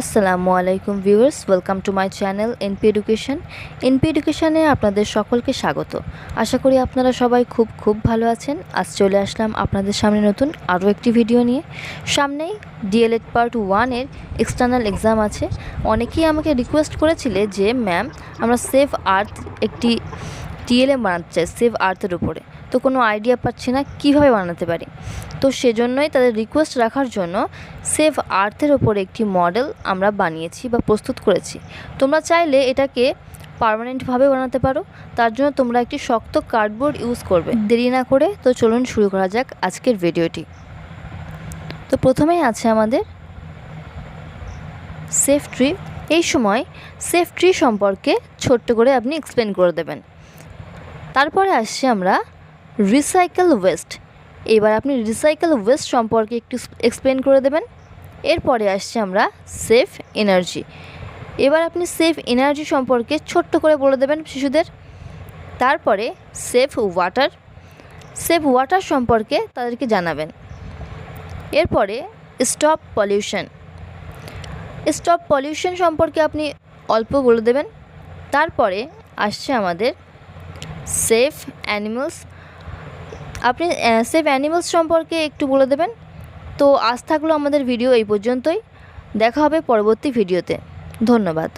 আসসালামু আলাইকুম viewers, welcome to my channel NP education. NP এডুকেশনে আপনাদের সকলকে স্বাগত। আশা করি আপনারা সবাই খুব খুব ভালো আছেন। আজ চলে আসলাম আপনাদের সামনে নতুন আরও একটি ভিডিও নিয়ে। সামনেই ডিএলএড পার্ট ওয়ানের এক্সটার্নাল এক্সাম আছে। অনেকেই আমাকে রিকোয়েস্ট করেছিলে যে, ম্যাম, আমরা সেভ আর্থ একটি টিএলএ বানাতে চাই সেভ আর্থের উপরে। তো কোনো আইডিয়া পাচ্ছি না কীভাবে বানাতে পারি? তো সেজন্যই তাদের রিকোয়েস্ট রাখার জন্য সেভ আর্থের ওপরে একটি মডেল আমরা বানিয়েছি বা প্রস্তুত করেছি। তোমরা চাইলে এটাকে পার্মানেন্টভাবে বানাতে পারো। তার জন্য তোমরা একটি শক্ত কার্ডবোর্ড ইউজ করবে। দেরি না করে তো চলুন শুরু করা যাক আজকের ভিডিওটি। তো প্রথমেই আছে আমাদের সেফ ট্রি। এই সময় সেফ ট্রি সম্পর্কে ছোট্ট করে আপনি এক্সপ্লেন করে দেবেন। তারপরে আসছি আমরা রিসাইকেল ওয়েস্ট এবার আপনি রিসাইকেল ওয়েস্ট সম্পর্কে একটু এক্সপ্লেন করে দেবেন। এরপরে আসছি আমরা সেফ এনার্জি এবার আপনি সেফ এনার্জি সম্পর্কে ছোট্ট করে বলে দেবেন শিশুদের। তারপরে সেফ ওয়াটার সেফ ওয়াটার সম্পর্কে তাদেরকে জানাবেন। এরপরে স্টপ পলিউশন স্টপ পলিউশন সম্পর্কে আপনি অল্প বলে দেবেন। তারপরে আসছে আমাদের সেফ অ্যানিমালস। আপনি সেফ অ্যানিমালস সম্পর্কে একটু বলে দেবেন? তো আজ থাকল আমাদের ভিডিও এই পর্যন্তই। দেখা হবে পরবর্তী ভিডিওতে। ধন্যবাদ।